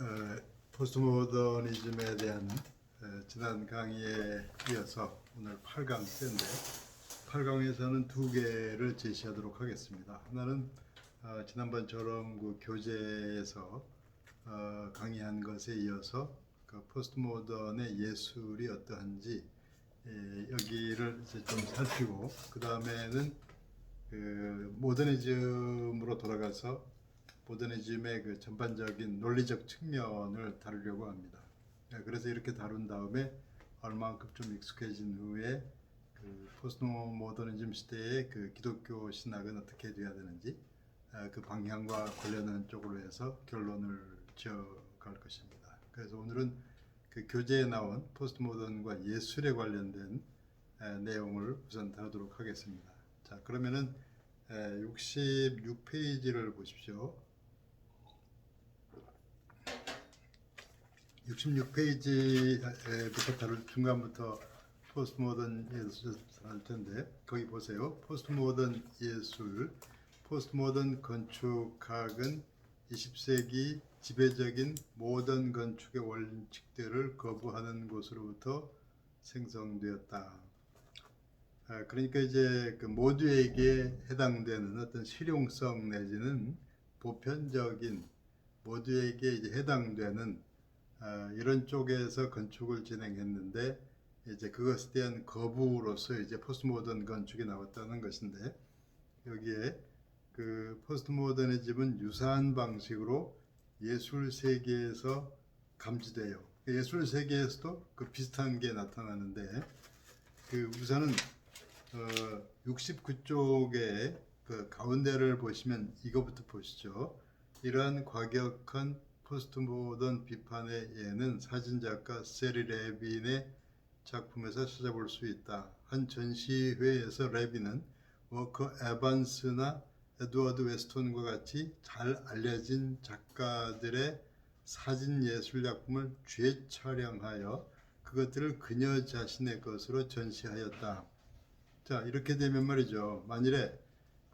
어, 포스트모더니즘에 대한 어, 지난 강의에 이어서 오늘 8강 때인데 8강에서는 두 개를 제시하도록 하겠습니다. 하나는 어, 지난번처럼 그 교재에서 어, 강의한 것에 이어서 그 포스트모던의 예술이 어떠한지 예, 여기를 이제 좀 살피고 그 다음에는 그 모더니즘으로 돌아가서 모더니즘의 그 전반적인 논리적 측면을 다루려고 합니다. 예, 그래서 이렇게 다룬 다음에 얼마만큼 좀 익숙해진 후에 그 포스트 모더니즘 시대의 그 기독교 신학은 어떻게 돼야 되는지 아, 그 방향과 관련한 쪽으로 해서 결론을 지어갈 것입니다. 그래서 오늘은 그 교재에 나온 포스트 모던과 예술에 관련된 에, 내용을 우선 다루도록 하겠습니다. 자, 그러면은 66페이지를 보십시오. 66페이지부터 다룰 중간부터 포스트 모던 예술 할 텐데 거기 보세요. 포스트 모던 예술, 포스트 모던 건축학은 20세기 지배적인 모던 건축의 원칙들을 거부하는 곳으로부터 생성되었다. 아, 그러니까 이제 그 모두에게 해당되는 어떤 실용성 내지는 보편적인 모두에게 이제 해당되는 아, 이런 쪽에서 건축을 진행했는데 이제 그것에 대한 거부로서 이제 포스트 모던 건축이 나왔다는 것인데 여기에 그 포스트 모더니즘은 유사한 방식으로 예술 세계에서 감지돼요. 예술 세계에서도 그 비슷한 게 나타나는데 그 우선은 어 69쪽에 그 가운데를 보시면 이거부터 보시죠. 이러한 과격한 포스트 모던 비판의 예는 사진작가 세리 레빈의 작품에서 찾아볼 수 있다. 한 전시회에서 레빈은 워커 에반스나 에드워드 웨스톤과 같이 잘 알려진 작가들의 사진 예술 작품을 재촬영하여 그것들을 그녀 자신의 것으로 전시하였다. 자, 이렇게 되면 말이죠. 만일에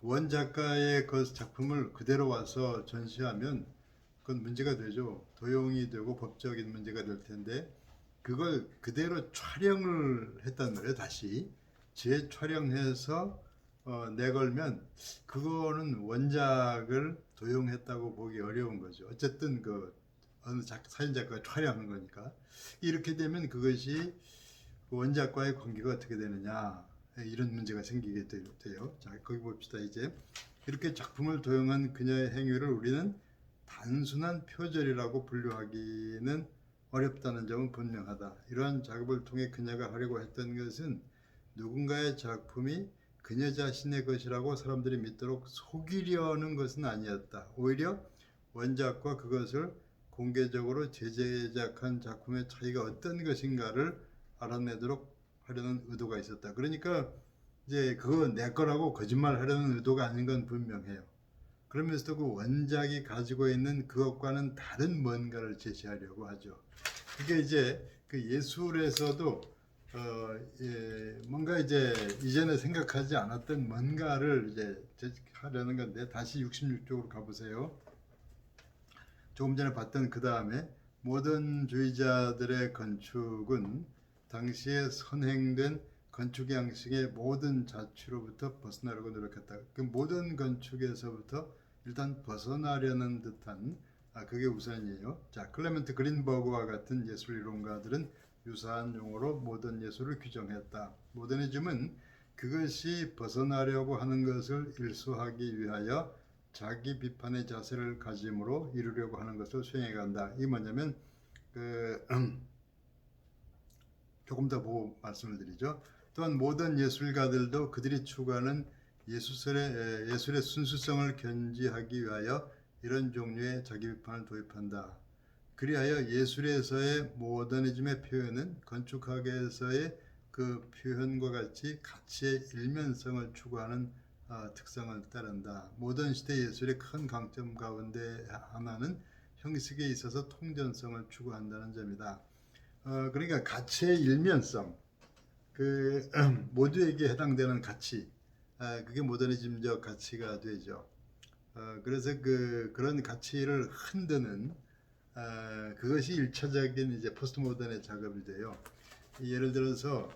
원 작가의 그 작품을 그대로 와서 전시하면 그건 문제가 되죠. 도용이 되고 법적인 문제가 될 텐데 그걸 그대로 촬영을 했단 말이에요. 다시 재촬영해서 어, 내걸면 그거는 원작을 도용했다고 보기 어려운 거죠. 어쨌든 그 어느 작, 사진 작가가 촬영한 거니까 이렇게 되면 그것이 그 원작과의 관계가 어떻게 되느냐 이런 문제가 생기게 되- 돼요. 자 거기 봅시다 이제 이렇게 작품을 도용한 그녀의 행위를 우리는 단순한 표절이라고 분류하기는 어렵다는 점은 분명하다. 이러한 작업을 통해 그녀가 하려고 했던 것은 누군가의 작품이 그녀 자신의 것이라고 사람들이 믿도록 속이려는 것은 아니었다. 오히려 원작과 그것을 공개적으로 재제작한 작품의 차이가 어떤 것인가를 알아내도록 하려는 의도가 있었다. 그러니까 이제 그거 내 거라고 거짓말 하려는 의도가 아닌 건 분명해요. 그러면서도 그 원작이 가지고 있는 그것과는 다른 뭔가를 제시하려고 하죠. 그게 이제 그 예술에서도 어, 예, 뭔가 이제 이전에 생각하지 않았던 뭔가를 이제 제- 하려는 건데 다시 66쪽으로 가보세요. 조금 전에 봤던 그 다음에 모던주의자들의 건축은 당시에 선행된 건축 양식의 모든 자취로부터 벗어나려고 노력했다. 그 모든 건축에서부터 일단 벗어나려는 듯한 아 그게 우선이에요. 자 클레멘트 그린버그와 같은 예술 이론가들은 유사한 용어로 모던 예술을 규정했다. 모더니즘은 그것이 벗어나려고 하는 것을 일소하기 위하여 자기 비판의 자세를 가짐으로 이루려고 하는 것을 수행해 간다. 이 뭐냐면 그 조금 더 보고 말씀을 드리죠. 또한 모든 예술가들도 그들이 추구하는 예술의 예술의 순수성을 견지하기 위하여 이런 종류의 자기 비판을 도입한다. 그리하여 예술에서의 모더니즘의 표현은 건축학에서의 그 표현과 같이 가치의 일면성을 추구하는 어, 특성을 따른다. 모던 시대 예술의 큰 강점 가운데 하나는 형식에 있어서 통전성을 추구한다는 점이다. 어, 그러니까 가치의 일면성, 그 모두에게 해당되는 가치, 아, 그게 모더니즘적 가치가 되죠. 어, 그래서 그 그런 가치를 흔드는 어, 그것이 일차적인 이제 포스트 모던의 작업이 돼요. 예를 들어서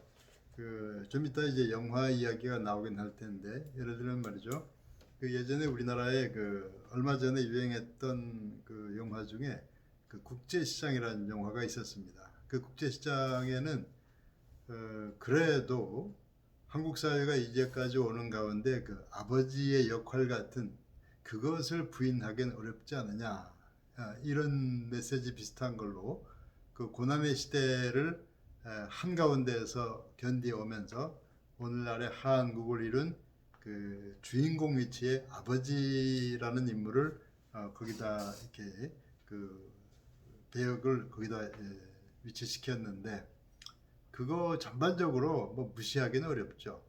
그 좀 이따 이제 영화 이야기가 나오긴 할 텐데 예를 들면 말이죠. 그 예전에 우리나라에 그 얼마 전에 유행했던 그 영화 중에 그 국제시장이라는 영화가 있었습니다. 그 국제시장에는 어, 그래도 한국 사회가 이제까지 오는 가운데 그 아버지의 역할 같은 그것을 부인하기는 어렵지 않느냐. 아, 이런 메시지 비슷한 걸로 그 고난의 시대를 에, 한가운데에서 견디오면서 오늘날의 한국을 이룬 그 주인공 위치의 아버지라는 인물을 어, 거기다 이렇게 그 배역을 거기다 에, 위치시켰는데 그거 전반적으로 뭐 무시하기는 어렵죠.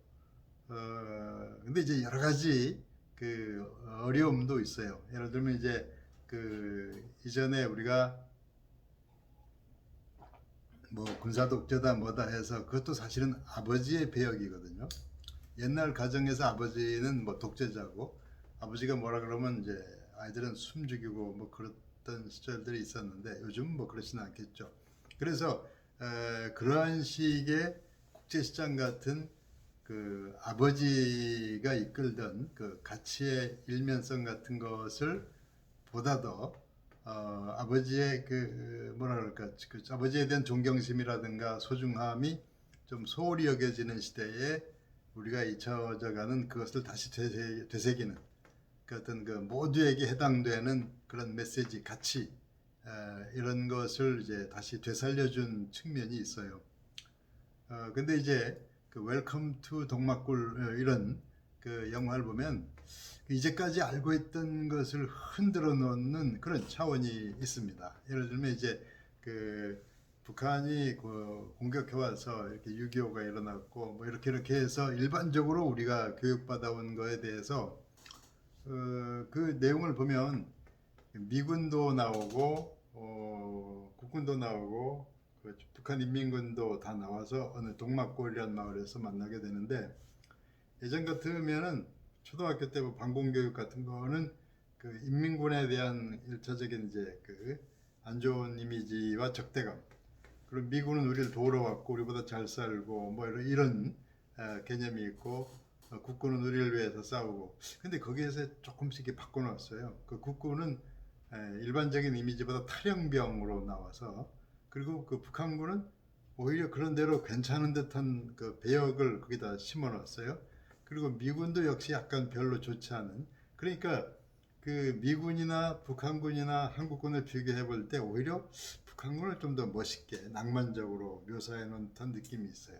어, 근데 이제 여러 가지 그 어려움도 있어요. 예를 들면 이제 그 이전에 우리가 뭐 군사 독재다 뭐다 해서 그것도 사실은 아버지의 배역이거든요. 옛날 가정에서 아버지는 뭐 독재자고 아버지가 뭐라 그러면 이제 아이들은 숨죽이고 뭐 그랬던 시절들이 있었는데 요즘은 뭐 그렇지는 않겠죠. 그래서 에, 그러한 식의 국제시장 같은 그 아버지가 이끌던 그 가치의 일면성 같은 것을 보다 더 어, 아버지의 그 뭐라 그럴까 그 아버지에 대한 존경심이라든가 소중함이 좀 소홀히 여겨지는 시대에 우리가 잊혀져가는 그것을 다시 되새, 되새기는 그 어떤 그 모두에게 해당되는 그런 메시지 가치 에, 이런 것을 이제 다시 되살려준 측면이 있어요. 어, 근데 이제 그 웰컴 투 동막골 어, 이런 그 영화를 보면 그 이제까지 알고 있던 것을 흔들어 놓는 그런 차원이 있습니다. 예를 들면 이제 그 북한이 그 공격해 와서 이렇게 6.25가 일어났고 뭐 이렇게 이렇게 해서 일반적으로 우리가 교육받아 온 거에 대해서 어, 그 내용을 보면 미군도 나오고 어, 국군도 나오고 그 북한 인민군도 다 나와서 어느 동막골이라는 마을에서 만나게 되는데 예전 같으면은 초등학교 때뭐 방공교육 같은 거는 그 인민군에 대한 일차적인 이제 그 안 좋은 이미지와 적대감 그리고 미군은 우리를 도우러 왔고 우리보다 잘 살고 뭐 이런 이런 어, 개념이 있고 어, 국군은 우리를 위해서 싸우고 근데 거기에서 조금씩 바꿔놨어요. 그 국군은 에, 일반적인 이미지보다 탈영병으로 나와서 그리고 그 북한군은 오히려 그런 대로 괜찮은 듯한 그 배역을 거기다 심어놨어요. 그리고 미군도 역시 약간 별로 좋지 않은 그러니까 그 미군이나 북한군이나 한국군을 비교해 볼 때 오히려 북한군을 좀 더 멋있게 낭만적으로 묘사해 놓은 듯한 느낌이 있어요.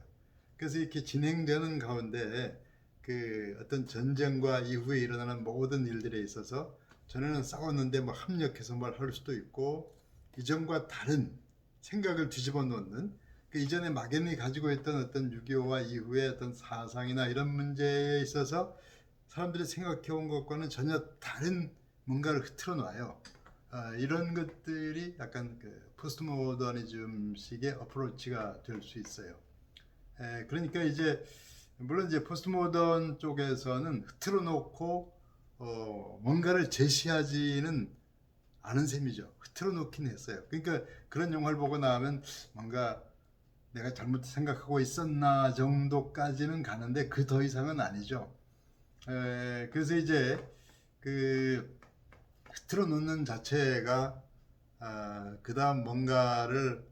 그래서 이렇게 진행되는 가운데 그 어떤 전쟁과 이후에 일어나는 모든 일들에 있어서 전에는 싸웠는데 뭐 합력해서 뭘 할 수도 있고 이전과 다른 생각을 뒤집어 놓는 그 이전에 막연히 가지고 있던 어떤 6.25와 이후의 어떤 사상이나 이런 문제에 있어서 사람들이 생각해 온 것과는 전혀 다른 뭔가를 흐트러 놔요. 아, 이런 것들이 약간 그 포스트 모더니즘식의 어프로치가 될 수 있어요. 에, 그러니까 이제 물론 이제 포스트 모던 쪽에서는 흐트러 놓고 어, 뭔가를 제시하지는 않은 셈이죠. 흐트러 놓긴 했어요. 그러니까 그런 영화를 보고 나면 뭔가 내가 잘못 생각하고 있었나 정도까지는 가는데 그 더 이상은 아니죠. 에, 그래서 이제 그 흐트러 놓는 자체가 아, 그 다음 뭔가를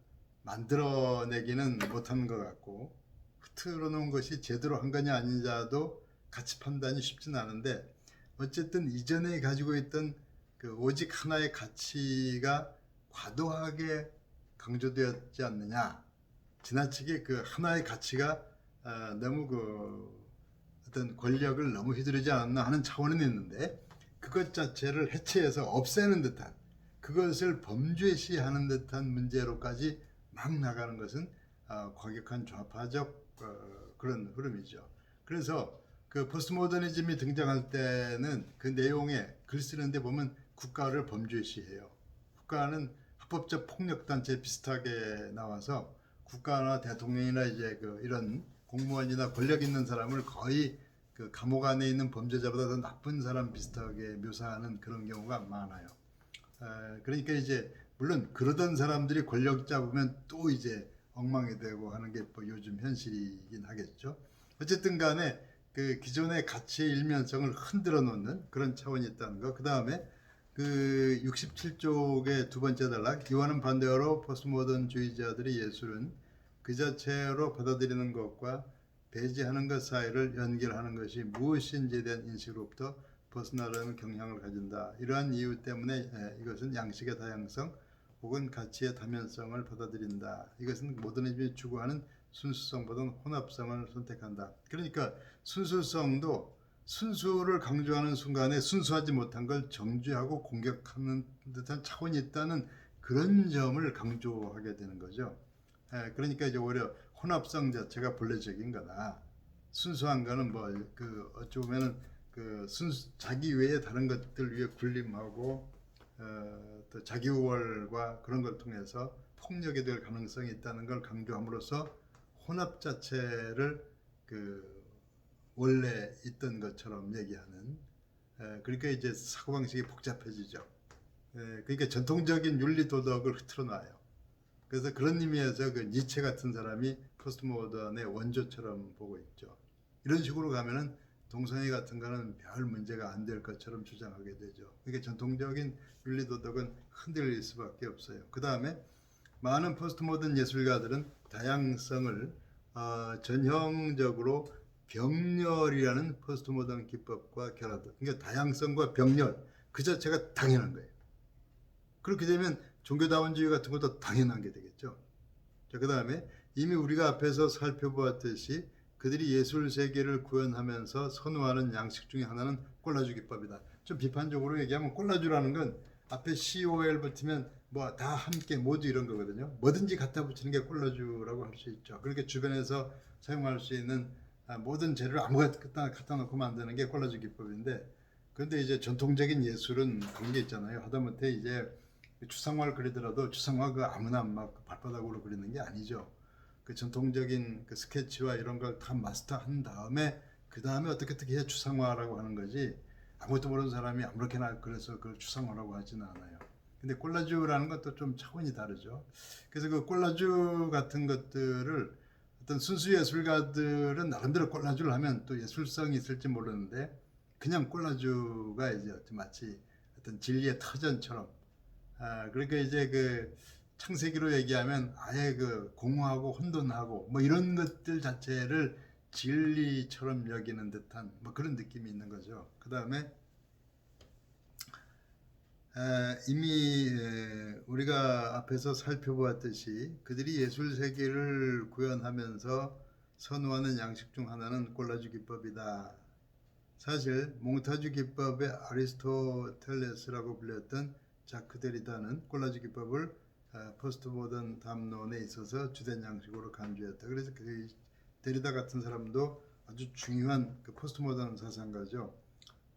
만들어내기는 못한 것 같고 흐트러 놓은 것이 제대로 한 거냐 아니냐도 같이 판단이 쉽진 않은데 어쨌든 이전에 가지고 있던 그 오직 하나의 가치가 과도하게 강조되었지 않느냐 지나치게 그 하나의 가치가 아, 너무 그 어떤 권력을 너무 휘두르지 않았나 하는 차원은 있는데 그것 자체를 해체해서 없애는 듯한 그것을 범죄시하는 듯한 문제로까지 막 나가는 것은 아, 과격한 좌파적 어, 그런 흐름이죠. 그래서 그 포스트 모더니즘이 등장할 때는 그 내용에 글 쓰는데 보면 국가를 범죄시해요. 국가는 합법적 폭력 단체 비슷하게 나와서 국가나 대통령이나 이제 그 이런 공무원이나 권력 있는 사람을 거의 그 감옥 안에 있는 범죄자보다 더 나쁜 사람 비슷하게 묘사하는 그런 경우가 많아요. 에, 그러니까 이제 물론 그러던 사람들이 권력 잡으면 또 이제 엉망이 되고 하는 게 뭐 요즘 현실이긴 하겠죠. 어쨌든 간에 그 기존의 가치의 일면성을 흔들어 놓는 그런 차원이 있다는 거. 그 다음에 그 67쪽의 두 번째 단락 이와는 반대로 포스트모던주의자들의 예술은 그 자체로 받아들이는 것과 배제하는 것 사이를 연결하는 것이 무엇인지에 대한 인식으로부터 벗어나려는 경향을 가진다. 이러한 이유 때문에 에, 이것은 양식의 다양성 혹은 가치의 다면성을 받아들인다. 이것은 모더니즘이 추구하는 순수성보다는 혼합성을 선택한다. 그러니까 순수성도 순수를 강조하는 순간에 순수하지 못한 걸 정죄하고 공격하는 듯한 차원이 있다는 그런 점을 강조하게 되는 거죠. 예, 그러니까 이제 오히려 혼합성 자체가 본래적인 거다. 순수한 거는 뭐 그 어찌 보면은 그 순수 자기 외에 다른 것들 위에 군림하고 어, 또 자기 우월과 그런 걸 통해서 폭력이 될 가능성이 있다는 걸 강조함으로써 혼합 자체를 그 원래 있던 것처럼 얘기하는 에, 그러니까 이제 사고방식이 복잡해지죠. 에, 그러니까 전통적인 윤리 도덕을 흐트러 놔요. 그래서 그런 의미에서 그 니체 같은 사람이 포스트 모던의 원조처럼 보고 있죠. 이런 식으로 가면은 동성애 같은 거는 별 문제가 안 될 것처럼 주장하게 되죠. 그러니까 전통적인 윤리 도덕은 흔들릴 수밖에 없어요. 그 다음에 많은 포스트 모던 예술가들은 다양성을 어, 전형적으로 병렬이라는 포스트 모던 기법과 결합다. 그러니까 다양성과 병렬 그 자체가 당연한 거예요. 그렇게 되면 종교다원주의 같은 것도 당연한 게 되겠죠. 자, 그 다음에 이미 우리가 앞에서 살펴보았듯이 그들이 예술 세계를 구현하면서 선호하는 양식 중에 하나는 콜라주 기법이다. 좀 비판적으로 얘기하면 콜라주라는 건 앞에 COL 붙으면 뭐 다 함께 모두 이런 거거든요. 뭐든지 갖다 붙이는 게 콜라주라고 할 수 있죠. 그렇게 주변에서 사용할 수 있는 아, 모든 재료를 아무거나 갖다 놓고 만드는 게 콜라주 기법인데 그런데 이제 전통적인 예술은 그런 게 있잖아요. 하다못해 이제 추상화를 그리더라도 추상화 그 아무나 막 발바닥으로 그리는 게 아니죠. 그 전통적인 그 스케치와 이런 걸 다 마스터한 다음에 그 다음에 어떻게 어떻게 해야 추상화라고 하는 거지 아무것도 모르는 사람이 아무렇게나 그래서 그걸 추상화라고 하지는 않아요. 근데 콜라주라는 것도 좀 차원이 다르죠. 그래서 그 콜라주 같은 것들을 어떤 순수 예술가들은 나름대로 콜라주를 하면 또 예술성이 있을지 모르는데 그냥 콜라주가 이제 마치 어떤 진리의 터전처럼 아, 그러니까 이제 그 창세기로 얘기하면 아예 그 공허하고 혼돈하고 뭐 이런 것들 자체를 진리처럼 여기는 듯한 뭐 그런 느낌이 있는 거죠. 그 다음에 이미 에, 우리가 앞에서 살펴보았듯이 그들이 예술 세계를 구현하면서 선호하는 양식 중 하나는 콜라주 기법이다. 사실 몽타주 기법의 아리스토텔레스라고 불렸던 자크 데리다는 콜라주 기법을 아, 포스트 모던 담론에 있어서 주된 양식으로 간주했다. 그래서 그 데리다 같은 사람도 아주 중요한 그 포스트 모던 사상가죠.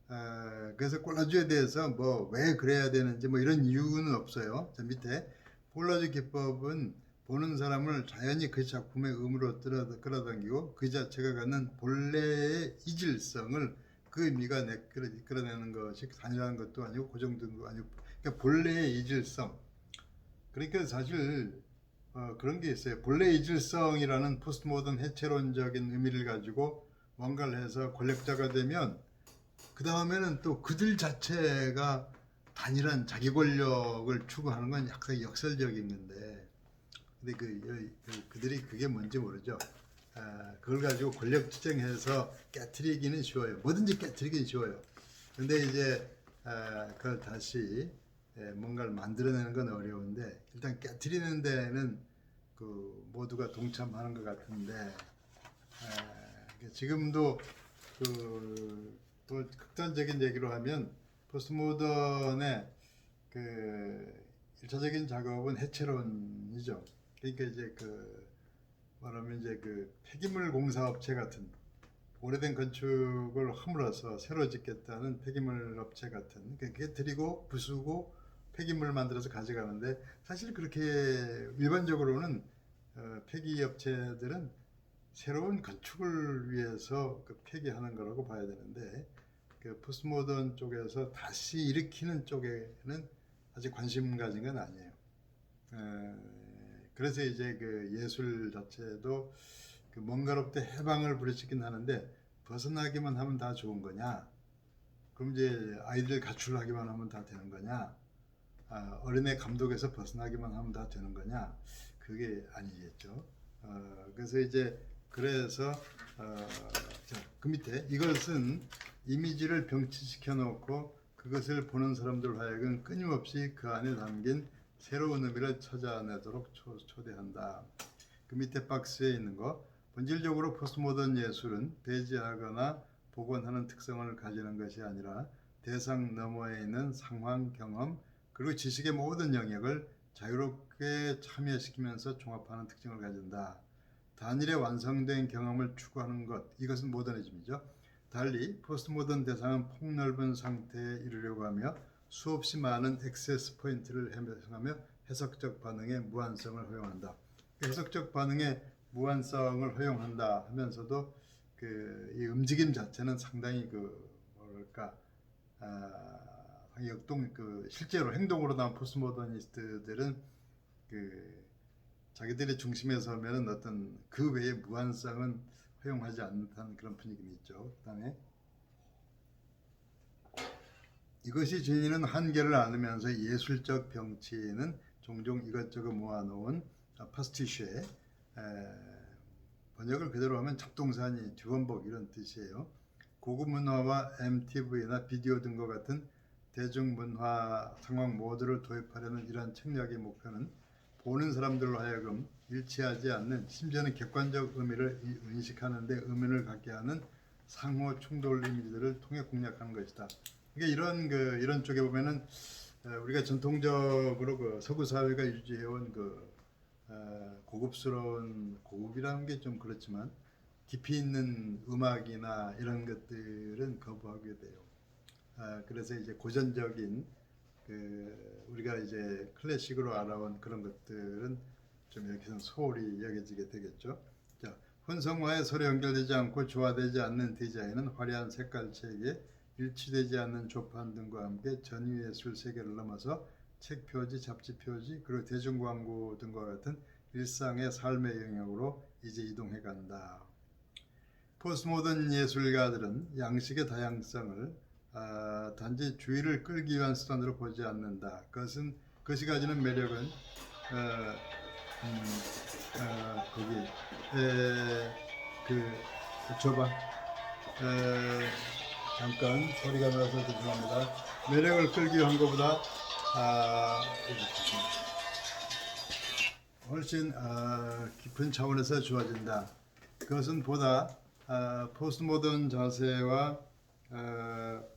아, 그래서 콜라주에 대해서 뭐 왜 그래야 되는지 뭐 이런 이유는 없어요. 저 밑에 콜라주 기법은 보는 사람을 자연히 그 작품의 음으로 끌어- 끌어당기고 그 자체가 갖는 본래의 이질성을 그 의미가 내, 끌어, 끌어내는 것이 단일한 것도 아니고 고정된 것도 아니고 그러니까 본래의 이질성 그러니까 사실 어, 그런 게 있어요. 본래 이질성이라는 포스트 모던 해체론적인 의미를 가지고 뭔가를 해서 권력자가 되면 그 다음에는 또 그들 자체가 단일한 자기 권력을 추구하는 건 약간 역설적인 건데 근데 그, 그 그들이 그게 뭔지 모르죠. 아, 그걸 가지고 권력 투쟁해서 깨트리기는 쉬워요. 뭐든지 깨트리기는 쉬워요. 근데 이제 아, 그걸 다시 예, 뭔가를 만들어내는 건 어려운데 일단 깨트리는 데는 그 모두가 동참하는 것 같은데 아, 지금도 그 또 극단적인 얘기로 하면 포스트 모던의 그 일차적인 작업은 해체론이죠. 그러니까 이제 그 말하면 이제 그 폐기물 공사업체 같은 오래된 건축을 허물어서 새로 짓겠다는 폐기물 업체 같은 그게 드리고 부수고 폐기물 만들어서 가져가는데 사실 그렇게 일반적으로는 어, 폐기 업체들은 새로운 건축을 위해서 그 폐기하는 거라고 봐야 되는데 그 포스트모던 쪽에서 다시 일으키는 쪽에는 아직 관심 가진 건 아니에요. 에, 그래서 이제 그 예술 자체도 그 뭔가로부터 해방을 부르시긴 하는데 벗어나기만 하면 다 좋은 거냐? 그럼 이제 아이들 가출하기만 하면 다 되는 거냐? 아, 어린애 감독에서 벗어나기만 하면 다 되는 거냐? 그게 아니겠죠. 어, 그래서 이제 그래서 어, 자, 그 밑에 이것은 이미지를 병치시켜 놓고 그것을 보는 사람들 하여금 끊임없이 그 안에 담긴 새로운 의미를 찾아내도록 초, 초대한다. 그 밑에 박스에 있는 거 본질적으로 포스트모던 예술은 배제하거나 복원하는 특성을 가지는 것이 아니라 대상 너머에 있는 상황 경험 그리고 지식의 모든 영역을 자유롭게 참여시키면서 종합하는 특징을 가진다. 단일의 완성된 경험을 추구하는 것 이것은 모더니즘이죠. 달리 포스트모던 대상은 폭넓은 상태에 이르려고 하며 수없이 많은 액세스 포인트를 해석하며 해석적 반응의 무한성을 허용한다. 해석적 반응의 무한성을 허용한다 하면서도 그 이 움직임 자체는 상당히 그 뭐랄까 아, 역동 그 실제로 행동으로 나온 포스트모더니스트들은 그 자기들의 중심에 서면은 어떤 그 외의 무한성은 허용하지 않는 그런 분위기는 있죠. 그다음에 이것이 지니는 한계를 안으면서 예술적 병치는 종종 이것저것 모아놓은 아, 파스티쉐 에, 번역을 그대로 하면 잡동사니 뒤원복 이런 뜻이에요. 고급 문화와 MTV나 비디오 등과 같은 대중문화 상황 모두를 도입하려는 이러한 책략의 목표는 보는 사람들로 하여금 일치하지 않는 심지어는 객관적 의미를 이- 인식하는 데 의미를 갖게 하는 상호 충돌 이미지들을 통해 공략하는 것이다. 이게 이런 그 이런 쪽에 보면은 어, 우리가 전통적으로 그 서구 사회가 유지해온 그 어, 고급스러운 고급이라는 게 좀 그렇지만 깊이 있는 음악이나 이런 것들은 거부하게 돼요. 아, 그래서 이제 고전적인 그 우리가 이제 클래식으로 알아온 그런 것들은 좀 여기서 소홀히 여겨지게 되겠죠. 자, 혼성화에 서로 연결되지 않고 조화되지 않는 디자인은 화려한 색깔체에 일치되지 않는 조판 등과 함께 전위 예술 세계를 넘어서 책 표지, 잡지 표지, 그리고 대중 광고 등과 같은 일상의 삶의 영역으로 이제 이동해 간다. 포스트모던 예술가들은 양식의 다양성을 아, 단지 주의를 끌기 위한 수단으로 보지 않는다. 그것은 그것이 가지는 매력은 어, 음, 어, 거기 에, 그 줘봐 에, 잠깐 소리가 나서 죄송합니다. 매력을 끌기 위한 것보다 아, 훨씬 아, 깊은 차원에서 주어진다. 그것은 보다 아, 포스트모던 자세와 어, 어,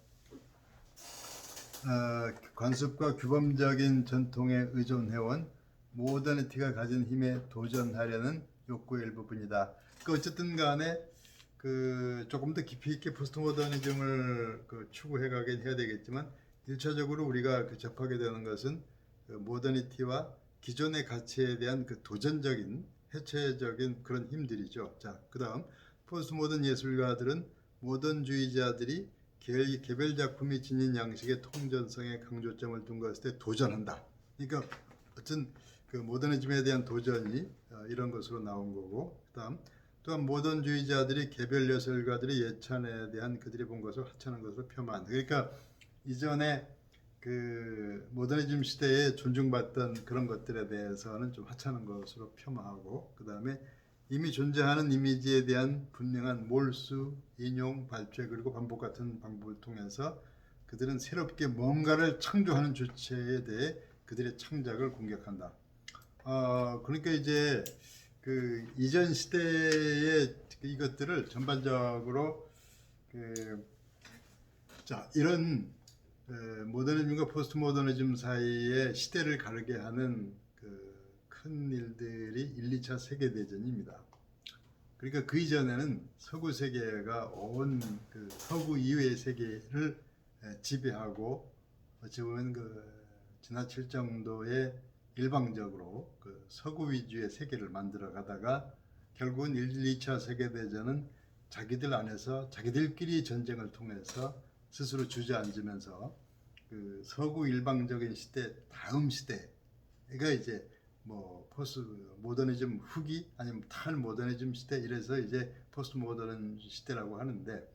관습과 규범적인 전통에 의존해온 모더니티가 가진 힘에 도전하려는 욕구의 일부분이다. 그 어쨌든 간에 그 조금 더 깊이 있게 포스트 모더니즘을 그 추구해 가긴 해야 되겠지만 일차적으로 우리가 그 접하게 되는 것은 그 모더니티와 기존의 가치에 대한 그 도전적인 해체적인 그런 힘들이죠. 자, 그다음 포스트 모던 예술가들은 모던주의자들이 개- 개별 작품이 지닌 양식의 통전성에 강조점을 둔 것에 도전한다. 그러니까 어떤 그 모더니즘에 대한 도전이 어, 이런 것으로 나온 거고, 그다음 또한 모던주의자들이 개별 예술가들의 예찬에 대한 그들이 본 것을 하찮은 것으로 폄하한다. 그러니까 이전에 그 모더니즘 시대에 존중받던 그런 것들에 대해서는 좀 하찮은 것으로 폄하하고, 그다음에 이미 존재하는 이미지에 대한 분명한 몰수, 인용, 발췌 그리고 반복 같은 방법을 통해서 그들은 새롭게 뭔가를 창조하는 주체에 대해 그들의 창작을 공격한다. 어, 그러니까 이제 그 이전 시대의 이것들을 전반적으로 그, 자 이런 에, 모더니즘과 포스트 모더니즘 사이의 시대를 가르게 하는 그 큰 일들이 1, 2차 세계 대전입니다. 그러니까 그 이전에는 서구 세계가 온 그 서구 이외의 세계를 에, 지배하고 어찌 보면 그 지나칠 정도의 일방적으로 그 서구 위주의 세계를 만들어 가다가 결국은 1, 2차 세계 대전은 자기들 안에서 자기들끼리 전쟁을 통해서 스스로 주저앉으면서 그 서구 일방적인 시대 다음 시대가 이제 뭐 포스트 모더니즘 후기 아니면 탈 모더니즘 시대 이래서 이제 포스트 모더는 시대라고 하는데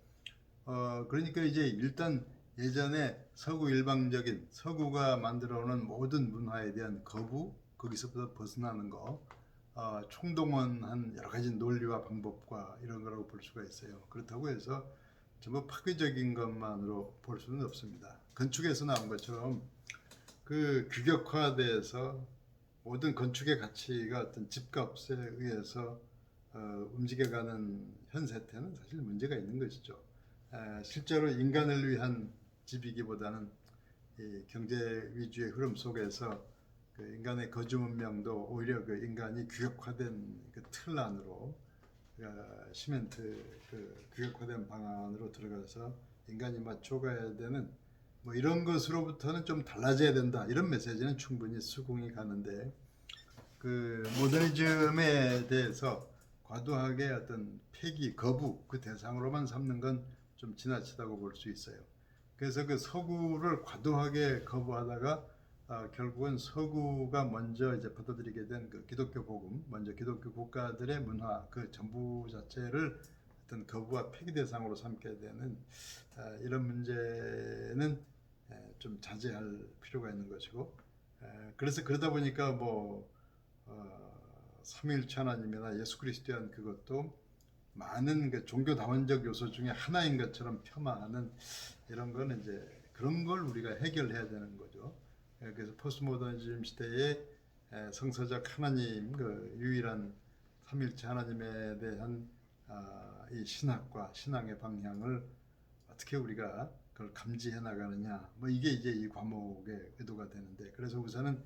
어 그러니까 이제 일단 예전에 서구 일방적인 서구가 만들어오는 모든 문화에 대한 거부 거기서부터 벗어나는 거 어, 총동원한 여러 가지 논리와 방법과 이런 거라고 볼 수가 있어요. 그렇다고 해서 전부 파괴적인 것만으로 볼 수는 없습니다. 건축에서 나온 것처럼 그 규격화돼서 모든 건축의 가치가 어떤 집값에 의해서 어, 움직여가는 현 세태는 사실 문제가 있는 것이죠. 에, 실제로 인간을 위한 집이기보다는 이 경제 위주의 흐름 속에서 그 인간의 거주 문명도 오히려 그 인간이 규격화된 그 틀 안으로 어, 시멘트 그 규격화된 방안으로 들어가서 인간이 맞춰가야 되는 뭐 이런 것으로부터는 좀 달라져야 된다 이런 메시지는 충분히 수긍이 가는데 그 모더니즘에 대해서 과도하게 어떤 폐기 거부 그 대상으로만 삼는 건 좀 지나치다고 볼 수 있어요. 그래서 그 서구를 과도하게 거부하다가 아, 결국은 서구가 먼저 이제 받아들이게 된 그 기독교 복음, 먼저 기독교 국가들의 문화 그 전부 자체를 어떤 거부와 폐기 대상으로 삼게 되는 아, 이런 문제는 에, 좀 자제할 필요가 있는 것이고 에, 그래서 그러다 보니까 뭐 어, 삼위일체 하나님이나 예수 그리스도한 그것도 많은 그 종교 다원적 요소 중에 하나인 것처럼 폄하하는 이런 거는 이제 그런 걸 우리가 해결해야 되는 거죠. 예, 그래서 포스트모더니즘 시대에 에, 성서적 하나님 그 유일한 삼일체 하나님에 대한 아, 이 신학과 신앙의 방향을 어떻게 우리가 그걸 감지해 나가느냐. 뭐 이게 이제 이 과목의 의도가 되는데 그래서 우선은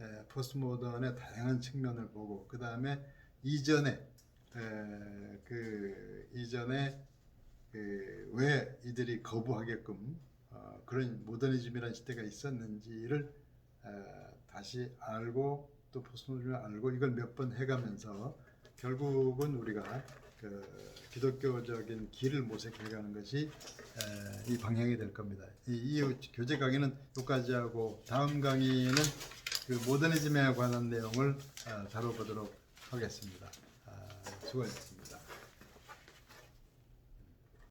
에, 포스트모던의 다양한 측면을 보고 그 다음에 이전에 에, 그 이전에 그 왜 이들이 거부하게끔 어, 그런 모더니즘이라는 시대가 있었는지를 에, 다시 알고 또 포스트모더니즘을 알고 이걸 몇 번 해가면서 결국은 우리가 그 기독교적인 길을 모색해가는 것이 에, 이 방향이 될 겁니다. 이, 이 교재 강의는 여기까지 하고 다음 강의는 그 모더니즘에 관한 내용을 아, 다뤄보도록 하겠습니다. 아, 수고하셨습니다.